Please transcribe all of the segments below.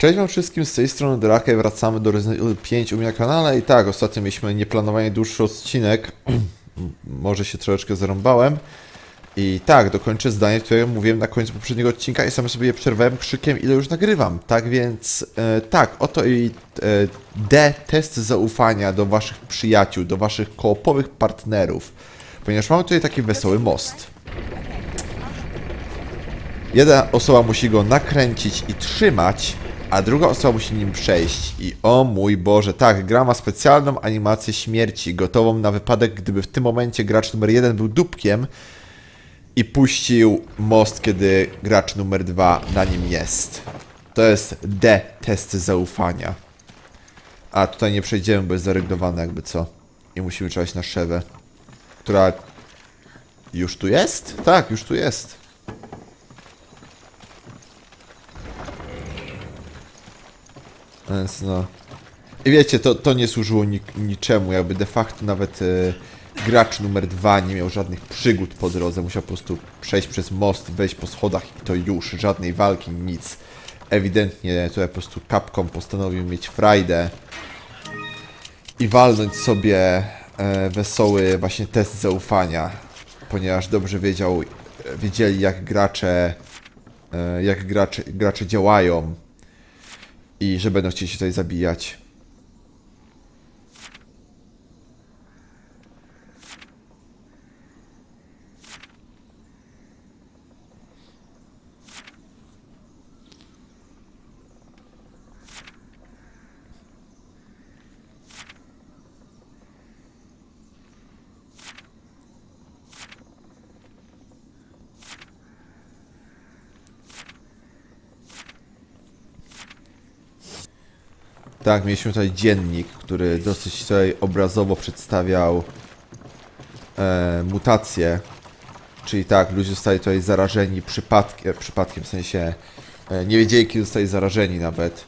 Cześć wam wszystkim, z tej strony Drake, wracamy do Resident Evil 5 u mnie na kanale. I tak, ostatnio mieliśmy nieplanowany dłuższy odcinek, może się troszeczkę zarąbałem. I tak, dokończę zdanie, które mówiłem na końcu poprzedniego odcinka i sam sobie je przerwałem krzykiem, ile już nagrywam, tak więc, e, tak, oto i e, D, test zaufania do waszych przyjaciół, do waszych koopowych partnerów, ponieważ mamy tutaj taki wesoły most. Jedna osoba musi go nakręcić i trzymać, a druga osoba musi nim przejść. I o mój Boże, tak, gra ma specjalną animację śmierci, gotową na wypadek, gdyby w tym momencie gracz numer jeden był dupkiem i puścił most, kiedy gracz numer dwa na nim jest. To jest D, test zaufania. A tutaj nie przejdziemy, bo jest zareglowane jakby co. I musimy czekać na Szewę, która już tu jest? Tak, już tu jest. Więc no. I wiecie, to, to nie służyło ni niczemu, jakby de facto nawet e, gracz numer dwa nie miał żadnych przygód po drodze, musiał po prostu przejść przez most, wejść po schodach i to już, żadnej walki, nic. Ewidentnie tutaj po prostu Capcom postanowił mieć frajdę i walnąć sobie e, wesoły właśnie test zaufania, ponieważ dobrze wiedział, e, wiedzieli jak gracze, jak gracze, gracze działają i że będą chcieli się tutaj zabijać. Tak, mieliśmy tutaj dziennik, który dosyć tutaj obrazowo przedstawiał e, mutacje. Czyli tak, ludzie zostali tutaj zarażeni przypadkiem, przypadkiem w sensie e, nie wiedzieli, kiedy zostali zarażeni nawet.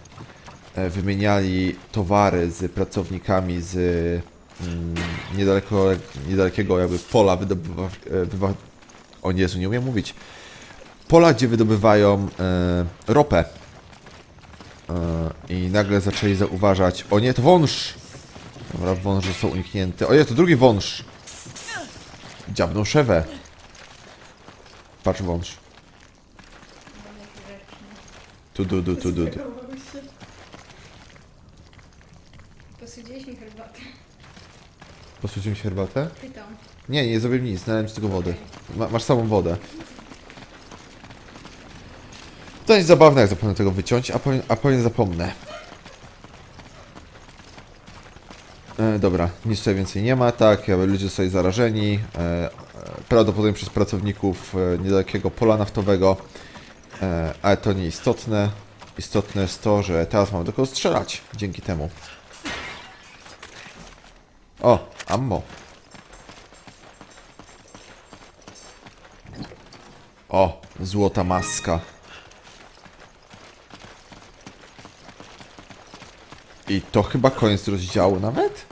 E, wymieniali towary z pracownikami z mm, niedaleko, niedalekiego jakby pola wydobywa, e, wywa, o Jezu, nie umiem mówić. Pola, gdzie wydobywają e, ropę. E, I nagle zaczęli zauważać, o nie, to wąż! Dobra, wąże są uniknięte. O nie, to drugi wąż! Dziabną szewę. Patrz wąż. Tu du du tu du du. Posłudziłeś mi herbatę. Się herbatę? Pytam. Nie, nie zrobiłem nic, ci tylko wody. Ma, masz samą wodę. To jest zabawne, jak zapomnę tego wyciąć, a powiem, a powiem zapomnę. E, dobra, nic tutaj więcej nie ma, tak, ludzie zostali zarażeni, e, e, prawdopodobnie przez pracowników e, niedalekiego pola naftowego, e, ale to nieistotne. Istotne jest to, że teraz mamy kogo strzelać dzięki temu. O, ammo. O, złota maska. I to chyba koniec rozdziału nawet?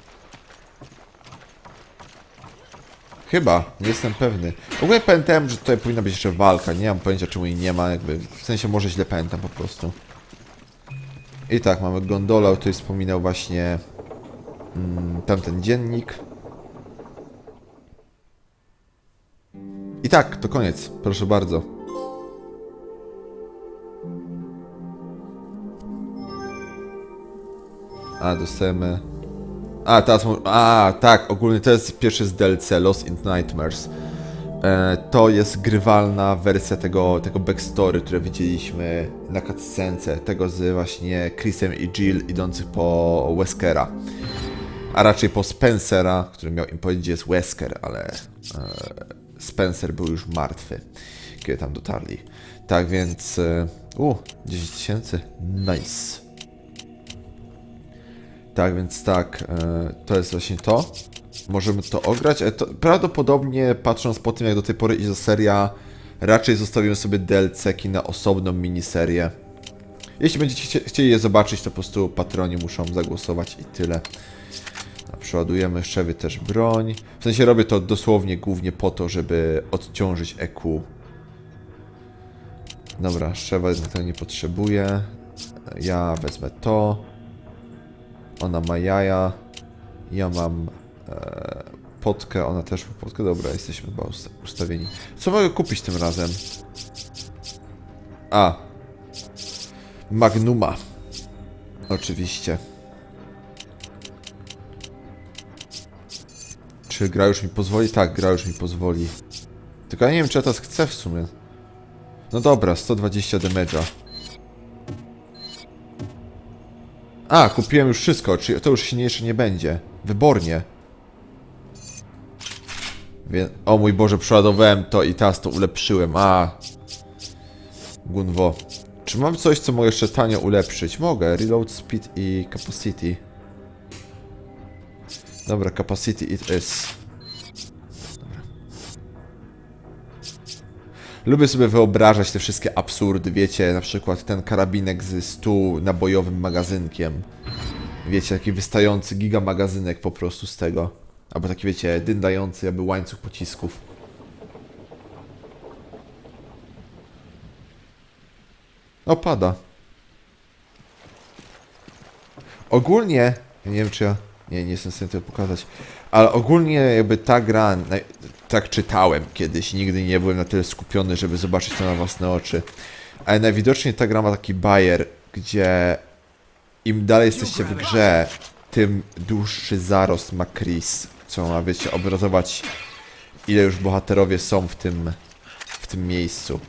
Chyba, nie jestem pewny. W ogóle pamiętałem, że tutaj powinna być jeszcze walka. Nie mam pojęcia czemu jej nie ma, jakby. W sensie może źle pamiętam po prostu. I tak, mamy gondolę, o której wspominał właśnie mm, tamten dziennik. I tak, to koniec. Proszę bardzo. A, dostajemy... A, teraz... A, tak, ogólnie to jest pierwszy z DLC, Lost in Nightmares. E, to jest grywalna wersja tego, tego backstory, które widzieliśmy na cutscence, tego z właśnie Chrisem i Jill idących po Weskera. A raczej po Spencera, który miał im powiedzieć, gdzie jest Wesker, ale e, Spencer był już martwy, kiedy tam dotarli. Tak więc... E, u, 10 tysięcy. Nice. Tak, więc tak, e, to jest właśnie to. Możemy to ograć, to prawdopodobnie patrząc po tym, jak do tej pory idzie seria, raczej zostawiłem sobie DLC-ki na osobną miniserię. Jeśli będziecie chcie- chcieli je zobaczyć, to po prostu patroni muszą zagłosować i tyle. Przeładujemy szczewy też broń. W sensie robię to dosłownie głównie po to, żeby odciążyć EQ. Dobra, szczewa jednak tego nie potrzebuję. Ja wezmę to. Ona ma jaja. Ja mam e, potkę, ona też ma potkę. Dobra, jesteśmy chyba usta- ustawieni. Co mogę kupić tym razem? A. Magnuma. Oczywiście. Czy gra już mi pozwoli? Tak, gra już mi pozwoli. Tylko ja nie wiem, czy ja teraz chcę w sumie. No dobra, 120 damage'a. A, kupiłem już wszystko, czy to już silniejsze nie będzie. Wybornie. Wie... O mój Boże, przeładowałem to i teraz to ulepszyłem. A. Gunwo. Czy mam coś, co mogę jeszcze tanio ulepszyć? Mogę. Reload speed i capacity. Dobra, capacity it is. Lubię sobie wyobrażać te wszystkie absurdy, wiecie, na przykład ten karabinek z 100 nabojowym magazynkiem. Wiecie, taki wystający giga magazynek po prostu z tego. Albo taki, wiecie, dyndający jakby łańcuch pocisków. O, pada. Ogólnie, nie wiem czy ja, nie, nie jestem w stanie tego pokazać, ale ogólnie jakby ta gra, tak czytałem kiedyś, nigdy nie byłem na tyle skupiony, żeby zobaczyć to na własne oczy, ale najwidoczniej ta gra ma taki bajer, gdzie im dalej jesteście w grze, tym dłuższy zarost ma Chris, co ma, wiecie, obrazować ile już bohaterowie są w tym, w tym miejscu.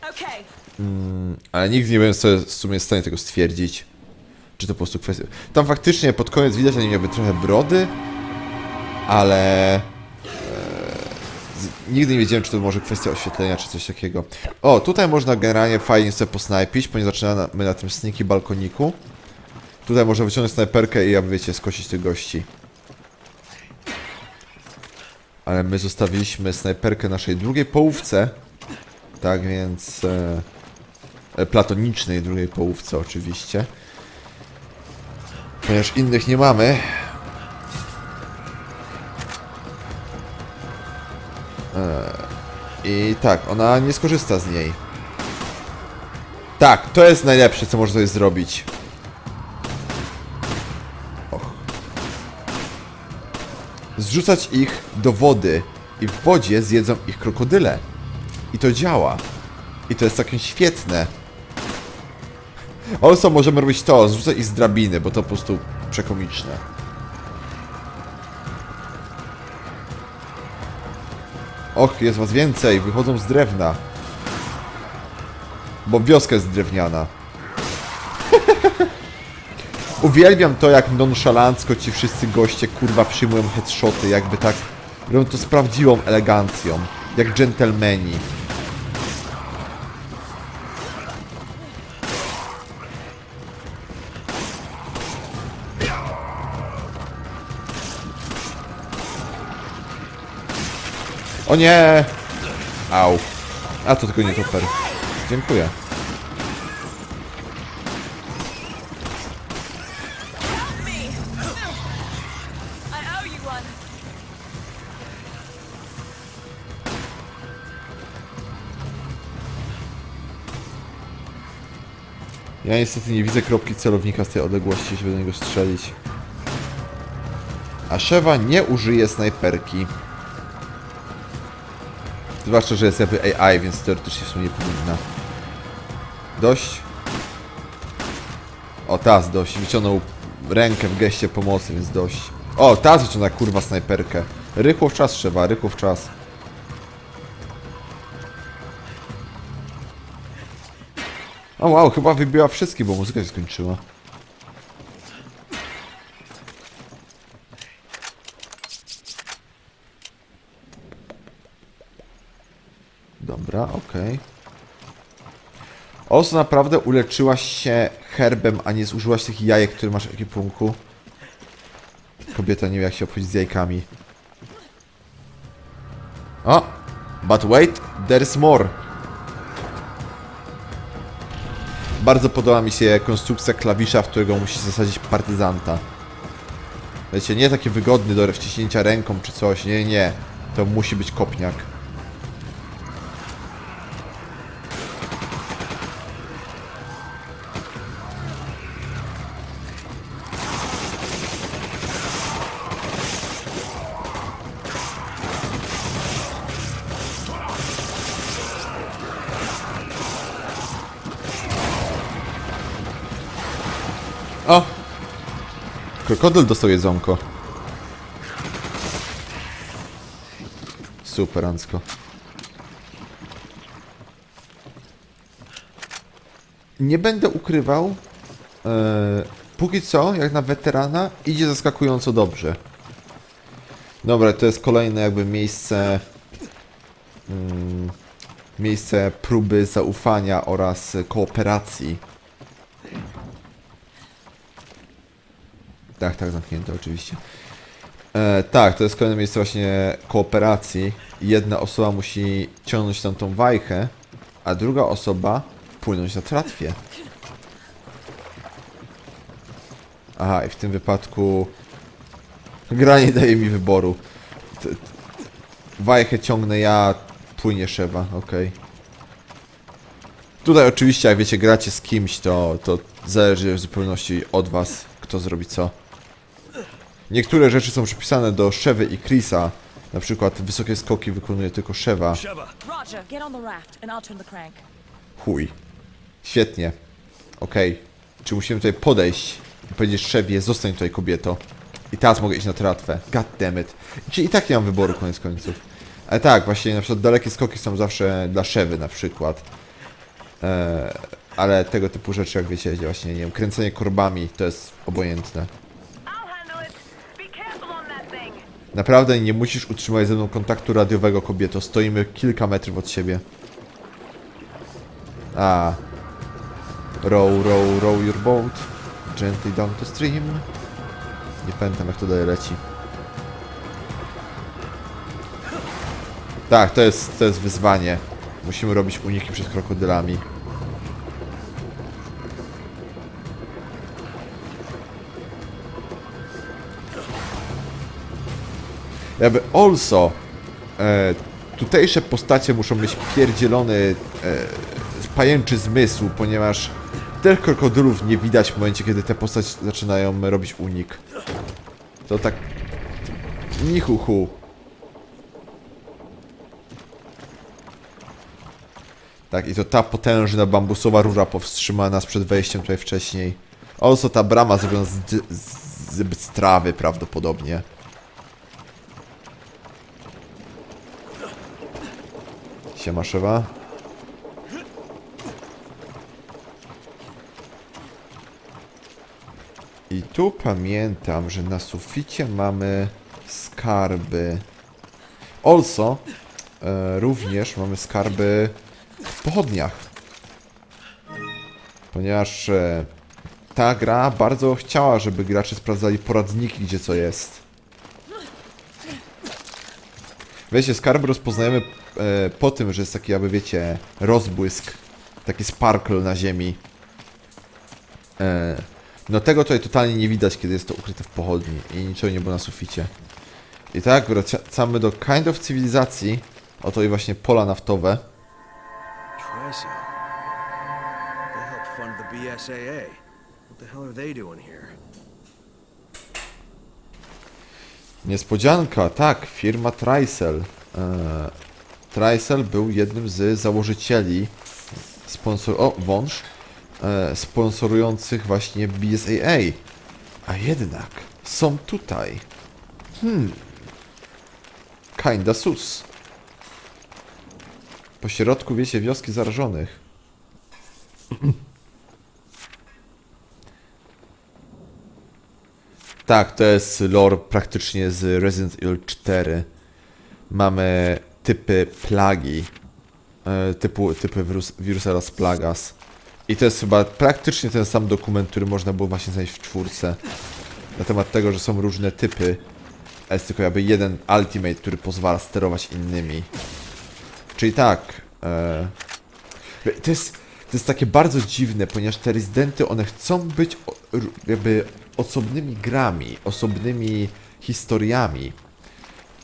Okay. Ale nigdy nie byłem sobie w sumie w stanie tego stwierdzić. Czy to po prostu kwestia. Tam faktycznie pod koniec widać na nim jakby trochę brody, ale. E, nigdy nie wiedziałem, czy to może kwestia oświetlenia, czy coś takiego. O, tutaj można generalnie fajnie sobie posnajpić, ponieważ zaczynamy na tym sneaky balkoniku. Tutaj można wyciągnąć snajperkę i, jak wiecie, skosić tych gości. Ale my zostawiliśmy snajperkę naszej drugiej połówce. Tak więc. E, e, platonicznej drugiej połówce oczywiście. Ponieważ innych nie mamy. I tak, ona nie skorzysta z niej. Tak, to jest najlepsze, co można sobie zrobić. Och. Zrzucać ich do wody i w wodzie zjedzą ich krokodyle. I to działa. I to jest takie świetne. Also możemy robić to, zrzucać ich z drabiny, bo to po prostu przekomiczne. Och, jest was więcej, wychodzą z drewna. Bo wioska jest drewniana. Uwielbiam to, jak nonszalancko ci wszyscy goście kurwa przyjmują headshoty, jakby tak robią to z prawdziwą elegancją, jak dżentelmeni. O nie! Au. A to tylko nie toper. Dziękuję. Ja niestety nie widzę kropki celownika z tej odległości, żeby do niego strzelić. A Shewa nie użyje snajperki. Zwłaszcza, że jest jakby AI, więc teoretycznie w sumie nie powinna. Dość. O, Taz dość. Wyciągnął rękę w geście pomocy, więc dość. O, Taz wyciąga kurwa snajperkę. Rychło w czas trzeba, rychło w czas. O wow, chyba wybiła wszystkie, bo muzyka się skończyła. Dobra, okej. Oso naprawdę uleczyłaś się herbem, a nie zużyłaś tych jajek, które masz w ekipunku. Kobieta nie wie jak się obchodzić z jajkami. O! But wait, there's more. Bardzo podoba mi się konstrukcja klawisza, w którego musi zasadzić partyzanta. Wiecie, nie taki wygodny do wciśnięcia ręką czy coś, nie, nie. To musi być kopniak. Krokodyl dostał jedzonko. Super, Ancko. Nie będę ukrywał. E, póki co, jak na weterana, idzie zaskakująco dobrze. Dobra, to jest kolejne jakby miejsce. Mm, miejsce próby zaufania oraz kooperacji. Tak, tak, zamknięte oczywiście. E, tak, to jest kolejne miejsce właśnie kooperacji. Jedna osoba musi ciągnąć tam tą wajchę, a druga osoba płynąć na tratwie. Aha, i w tym wypadku gra nie daje mi wyboru. T- Wajchę ciągnę ja, płynie szewa, okej. Tutaj oczywiście, jak wiecie, gracie z kimś, to, to zależy w zupełności od was, kto zrobi co. Niektóre rzeczy są przypisane do Szewy i Chrisa. Na przykład wysokie skoki wykonuje tylko Szewa. Roger, get on the raft and I'll turn the crank. Chuj. Świetnie. Okej. Czy musimy tutaj podejść i powiedzieć Szewie, zostań tutaj kobieto. I teraz mogę iść na tratwę. God damn it. Czyli i tak nie mam wyboru koniec końców. Ale tak, właśnie na przykład dalekie skoki są zawsze dla Szewy na przykład. Eee, ale tego typu rzeczy, jak wiecie, właśnie, nie wiem, kręcenie korbami to jest obojętne. Naprawdę nie musisz utrzymać ze mną kontaktu radiowego, kobieto. Stoimy kilka metrów od siebie. A. Row, row, row your boat. Gently down the stream. Nie pamiętam jak to dalej leci. Tak, to jest, to jest wyzwanie. Musimy robić uniki przed krokodylami. Jakby also e, tutejsze postacie muszą mieć pierdzielony e, pajęczy zmysł, ponieważ tych krokodylów nie widać w momencie, kiedy te postacie zaczynają robić unik. To tak... Nichuchu. Tak, i to ta potężna bambusowa rura powstrzymała nas przed wejściem tutaj wcześniej. Also ta brama zrobiona z, d- z, z trawy prawdopodobnie. Siema Szewa. I tu pamiętam, że na suficie mamy skarby. Also, e, również mamy skarby w pochodniach. Ponieważ e, ta gra bardzo chciała, żeby gracze sprawdzali poradniki, gdzie co jest. Wiecie, skarby rozpoznajemy e, po tym, że jest taki, jakby wiecie, rozbłysk, taki sparkle na ziemi. E, no tego tutaj totalnie nie widać, kiedy jest to ukryte w pochodni i niczego nie było na suficie. I tak, wracamy do kind of cywilizacji. Oto i właśnie pola naftowe. BSAA. What the hell are they doing here? Niespodzianka, tak, firma Trisel. Eee, Trisel był jednym z założycieli sponsor... O, wąż. E, sponsorujących właśnie BSAA. A jednak są tutaj. Hmm. Kinda sus. Po środku, wiecie, wioski zarażonych. Tak, to jest lore praktycznie z Resident Evil 4. Mamy typy plagi, e, typu, typy wirus, wirusa Las Plagas. I to jest chyba praktycznie ten sam dokument, który można było właśnie znaleźć w czwórce. Na temat tego, że są różne typy, a jest tylko jakby jeden ultimate, który pozwala sterować innymi. Czyli tak, e, to jest, to jest takie bardzo dziwne, ponieważ te rezydenty, one chcą być jakby osobnymi grami, osobnymi historiami.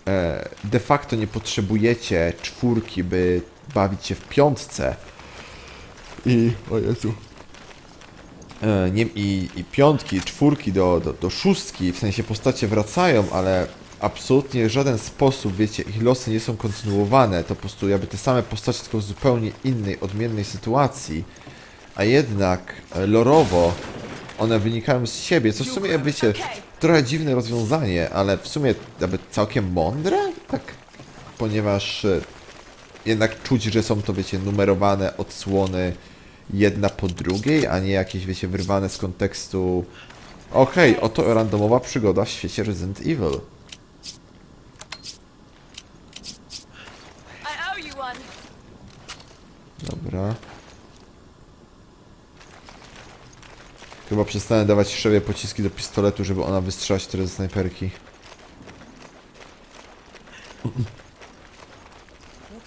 E, de facto nie potrzebujecie czwórki, by bawić się w piątce. I, o Jezu. E, nie, i, I piątki, czwórki do, do, do szóstki, w sensie postacie wracają, ale absolutnie w żaden sposób, wiecie, ich losy nie są kontynuowane. To po prostu jakby te same postacie, tylko w zupełnie innej, odmiennej sytuacji. A jednak e, lorowo one wynikają z siebie, co w sumie, wiecie, trochę dziwne rozwiązanie, ale w sumie nawet całkiem mądre, tak, ponieważ e, jednak czuć, że są to, wiecie, numerowane odsłony jedna po drugiej, a nie jakieś, wiecie, wyrwane z kontekstu Okej, oto randomowa przygoda w świecie Resident Evil. Dobra. Chyba przestanę dawać Szewie pociski do pistoletu, żeby ona wystrzelać teraz ze snajperki. Looks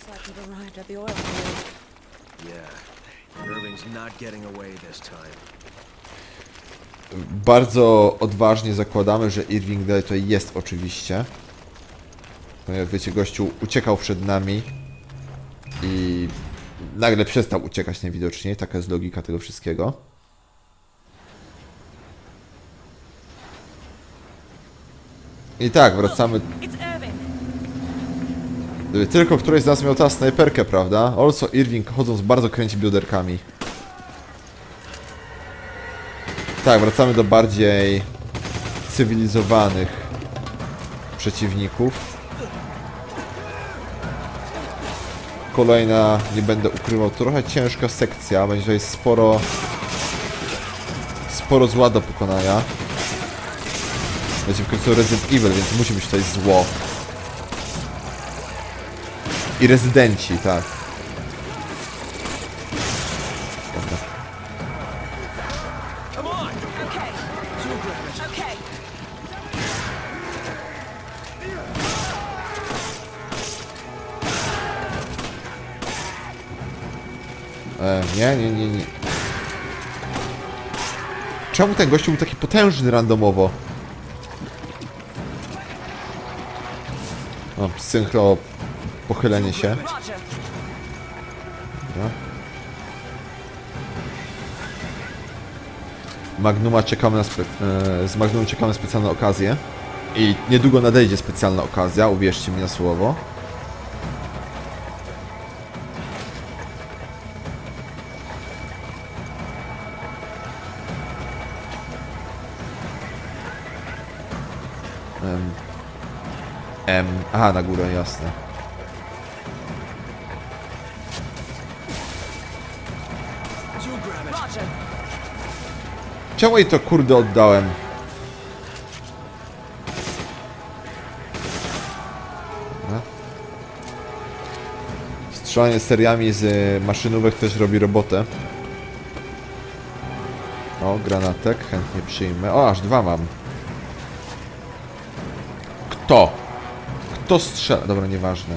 like we've arrived at the oil field. Yeah. Irving's not getting away this time. Bardzo odważnie zakładamy, że Irving dalej tutaj jest oczywiście. Ponieważ wiecie, gościu uciekał przed nami i nagle przestał uciekać najwidoczniej. Taka jest logika tego wszystkiego. I tak, wracamy. Gdyby tylko któryś z nas miał teraz snajperkę, prawda? Also Irving chodząc bardzo kręci bioderkami. Tak, wracamy do bardziej cywilizowanych przeciwników. Kolejna, nie będę ukrywał, trochę ciężka sekcja, będzie tutaj sporo sporo zła do pokonania. Będzie w końcu Resident Evil, więc musi być tutaj zło. I rezydenci, tak. E, nie, nie, nie, nie. Czemu ten gościu był taki potężny randomowo? O, synchro pochylenie się. Dobra. Magnuma czekamy na e, z czekamy na specjalną okazję. I niedługo nadejdzie specjalna okazja, uwierzcie mi na słowo. Em, aha, na górę, jasne. Czemu jej to kurde oddałem? Strzelanie seriami z y, maszynówek też robi robotę. O, granatek, chętnie przyjmę. O, aż dwa mam. Kto? Kto strzela? Dobra, nieważne.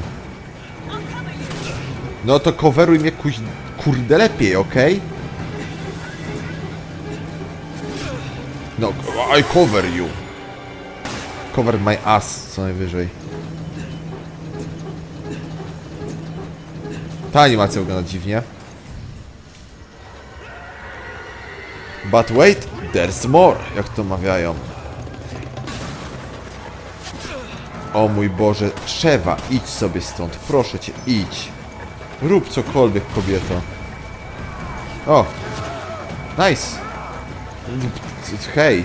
No to coveruj mnie kuś... kurde lepiej, okej? No, I cover you. Cover my ass, co najwyżej. Ta animacja wygląda dziwnie. But wait, there's more, jak to mawiają. O mój Boże, Trzewa, idź sobie stąd, proszę cię, idź. Rób cokolwiek, kobieto. O, nice. Hej.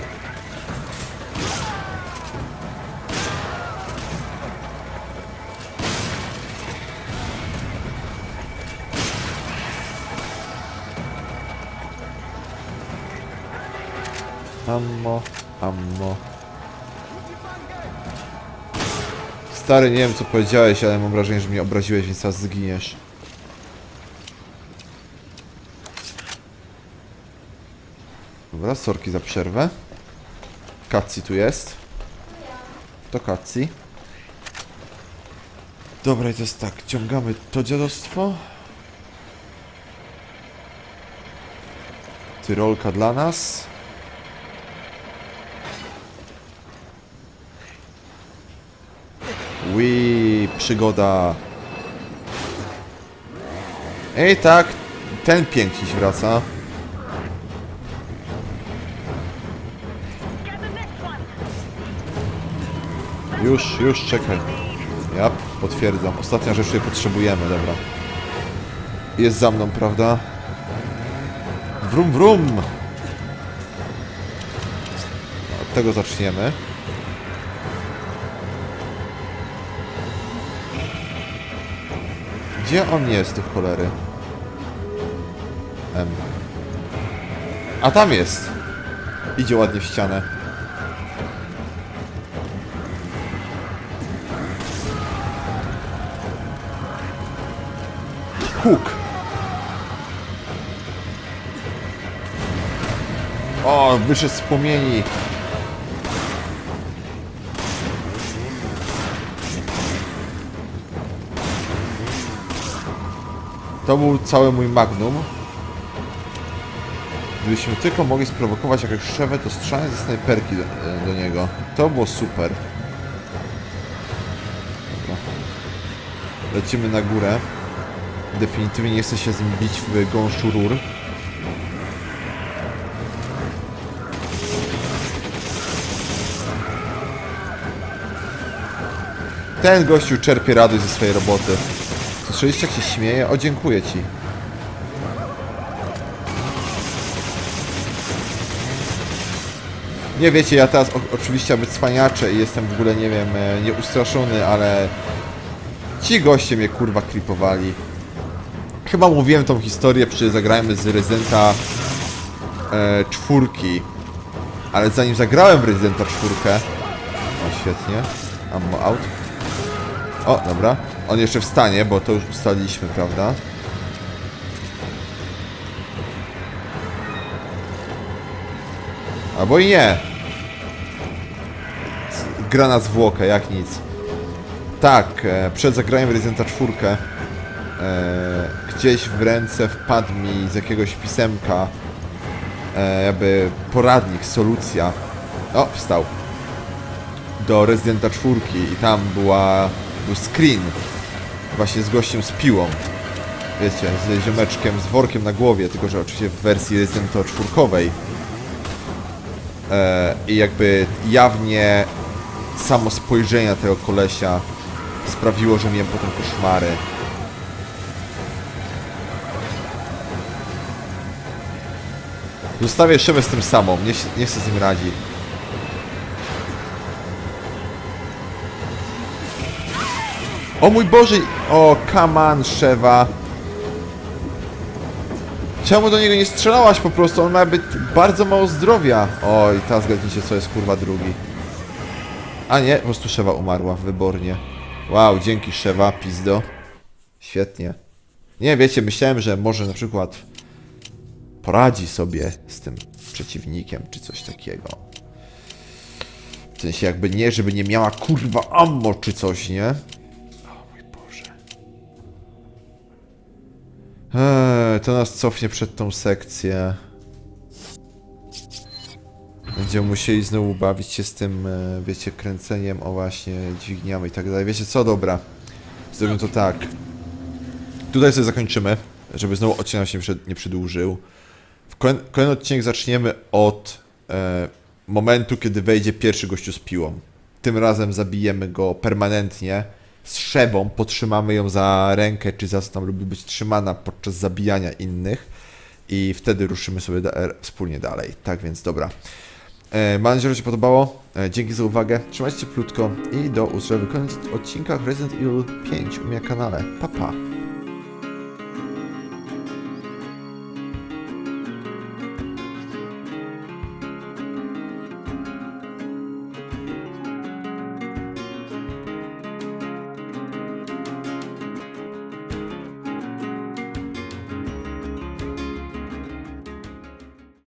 Ammo, ammo. Stary, nie wiem co powiedziałeś, ale mam wrażenie, że mnie obraziłeś, więc teraz zginiesz. Dobra, sorki za przerwę. Katsi tu jest. To Katsi. Dobra, i to jest tak, ciągamy to dziadostwo. Tyrolka dla nas. Ui, przygoda. Ej, tak, ten piękniś wraca. Już, już, czekaj. Ja potwierdzam. Ostatnia rzecz, której potrzebujemy, dobra. Jest za mną, prawda? Wrum, wrum! od tego zaczniemy. Gdzie on jest, do cholery? M. A tam jest! Idzie ładnie w ścianę. Huk! O, wyszedł z płomieni. To był cały mój magnum. Gdybyśmy tylko mogli sprowokować jakąś szewę, to strzelanie ze snajperki do, e, do niego. To było super. Lecimy na górę. Definitywnie nie chcę się z nim bić w gąszczu rur. Ten gościu czerpie radość ze swojej roboty. Słyszeliście jak się śmieje? O, dziękuję ci. Nie wiecie, ja teraz o, oczywiście aby cwaniaczę i jestem w ogóle, nie wiem, e, nieustraszony, ale ci goście mnie kurwa klipowali. Chyba mówiłem tą historię przy zagrajmy z Rezydenta e, czwórki. Ale zanim zagrałem w Rezydenta czwórkę... O, świetnie. Ammo out. O, dobra. On jeszcze wstanie, bo to już ustaliliśmy, prawda? Albo i nie. Gra na zwłokę, jak nic. Tak, e, przed zagraniem Residenta 4 e, gdzieś w ręce wpadł mi z jakiegoś pisemka e, jakby poradnik, solucja. O, wstał. Do Residenta 4 i tam była, był screen właśnie z gościem z piłą. Wiecie, z ziomeczkiem, z workiem na głowie, tylko że oczywiście w wersji Residenta 4. E, I jakby jawnie samo spojrzenie tego kolesia sprawiło, że miałem potem koszmary. Zostawię szybę z tym samą, nie, nie chcę z nim radzi. O mój Boże! O, kaman, Szewa. Czemu do niego nie strzelałaś po prostu? On ma być bardzo mało zdrowia. Oj, teraz zgadnijcie, co jest kurwa drugi. A nie, po prostu Szewa umarła wybornie. Wow, dzięki Szewa, pizdo. Świetnie. Nie, wiecie, myślałem, że może na przykład poradzi sobie z tym przeciwnikiem, czy coś takiego. W sensie jakby nie, żeby nie miała kurwa ammo, czy coś, nie? Eee, to nas cofnie przed tą sekcję. Będziemy musieli znowu bawić się z tym, e, wiecie, kręceniem, o właśnie, dźwigniami i tak dalej. Wiecie co? Dobra. Zrobimy to tak. Tutaj sobie zakończymy, żeby znowu odcinek się nie przed- nie przedłużył. W kolejny, kolejny odcinek zaczniemy od e, momentu, kiedy wejdzie pierwszy gościu z piłą. Tym razem zabijemy go permanentnie z szebą, potrzymamy ją za rękę, czy za co tam lubi być trzymana podczas zabijania innych i wtedy ruszymy sobie da wspólnie dalej. Tak więc dobra. E, mam nadzieję, że się podobało. E, dzięki za uwagę. Trzymajcie się plutko i do usłyszenia w kolejnych odcinkach Resident Evil 5 u mnie na kanale. Pa, pa.